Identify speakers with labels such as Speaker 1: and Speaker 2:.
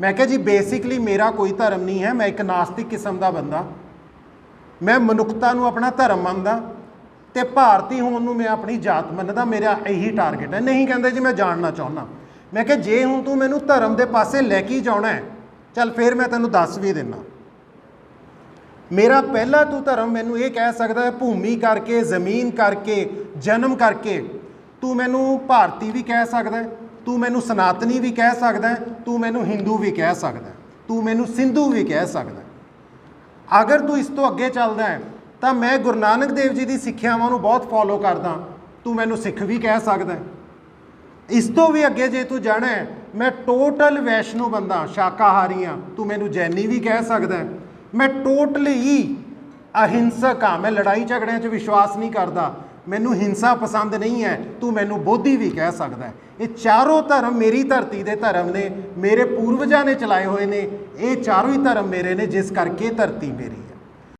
Speaker 1: ਮੈਂ ਕਿਹਾ ਜੀ ਬੇਸਿਕਲੀ ਮੇਰਾ ਕੋਈ ਧਰਮ ਨਹੀਂ ਹੈ, ਮੈਂ ਇੱਕ ਨਾਸਤਿਕ ਕਿਸਮ ਦਾ ਬੰਦਾ। ਮੈਂ ਮਨੁੱਖਤਾ ਨੂੰ ਆਪਣਾ ਧਰਮ ਮੰਨਦਾ ਤੇ ਭਾਰਤੀ ਹੋਣ ਨੂੰ ਮੈਂ ਆਪਣੀ ਜਾਤ ਮੰਨਦਾ, ਮੇਰਾ ਇਹੀ ਟਾਰਗੇਟ ਹੈ। ਨਹੀਂ ਕਹਿੰਦੇ ਜੀ, ਮੈਂ ਜਾਣਨਾ ਚਾਹੁੰਦਾ। ਮੈਂ ਕਿਹਾ, ਜੇ ਹੁਣ ਤੂੰ ਮੈਨੂੰ ਧਰਮ ਦੇ ਪਾਸੇ ਲੈ ਕੇ ਜਾਣਾ ਹੈ, ਚੱਲ ਫਿਰ ਮੈਂ ਤੈਨੂੰ ਦੱਸ ਵੀ ਦਿੰਨਾ ਮੇਰਾ ਪਹਿਲਾ ਤੂੰ ਧਰਮ ਮੈਨੂੰ ਇਹ ਕਹਿ ਸਕਦਾ ਹੈ, ਭੂਮੀ ਕਰਕੇ, ਜ਼ਮੀਨ ਕਰਕੇ, ਜਨਮ ਕਰਕੇ ਤੂੰ ਮੈਨੂੰ ਭਾਰਤੀ ਵੀ ਕਹਿ ਸਕਦਾ ਹੈ। ਤੂੰ ਮੈਨੂੰ ਸਨਾਤਨੀ ਵੀ ਕਹਿ ਸਕਦਾ ਤੂੰ ਮੈਨੂੰ ਹਿੰਦੂ ਵੀ ਕਹਿ ਸਕਦਾ ਤੂੰ ਮੈਨੂੰ ਸਿੰਧੂ ਵੀ ਕਹਿ ਸਕਦਾ ਅਗਰ ਤੂੰ ਇਸ ਤੋਂ ਅੱਗੇ ਚੱਲਦਾ ਹੈ, ਤਾਂ ਮੈਂ ਗੁਰੂ ਨਾਨਕ ਦੇਵ ਜੀ ਦੀ ਸਿੱਖਿਆਵਾਂ ਨੂੰ ਬਹੁਤ ਫੋਲੋ ਕਰਦਾ ਤੂੰ ਮੈਨੂੰ ਸਿੱਖ ਵੀ ਕਹਿ ਸਕਦਾ ਇਸ ਤੋਂ ਵੀ ਅੱਗੇ ਜੇ ਤੂੰ ਜਾਣਾ ਹੈ, ਮੈਂ ਟੋਟਲ ਵੈਸ਼ਨੂ ਬੰਦਾ ਸ਼ਾਕਾਹਾਰੀ ਹਾਂ। ਤੂੰ ਮੈਨੂੰ ਜੈਨੀ ਵੀ ਕਹਿ ਸਕਦਾ ਮੈਂ ਟੋਟਲੀ ਅਹਿੰਸਕ ਹਾਂ, ਮੈਂ ਲੜਾਈ ਝਗੜਿਆਂ 'ਚ ਵਿਸ਼ਵਾਸ ਨਹੀਂ ਕਰਦਾ। ਮੈਨੂੰ ਹਿੰਸਾ ਪਸੰਦ ਨਹੀਂ ਹੈ, ਤੂੰ ਮੈਨੂੰ ਬੋਧੀ ਵੀ ਕਹਿ ਸਕਦਾ ਇਹ ਚਾਰੋਂ ਧਰਮ ਮੇਰੀ ਧਰਤੀ ਦੇ ਧਰਮ ਨੇ, ਮੇਰੇ ਪੂਰਵਜਾਂ ਨੇ ਚਲਾਏ ਹੋਏ ਨੇ, ਇਹ ਚਾਰੋਂ ਹੀ ਧਰਮ ਮੇਰੇ ਨੇ, ਜਿਸ ਕਰਕੇ ਧਰਤੀ ਮੇਰੀ ਹੈ।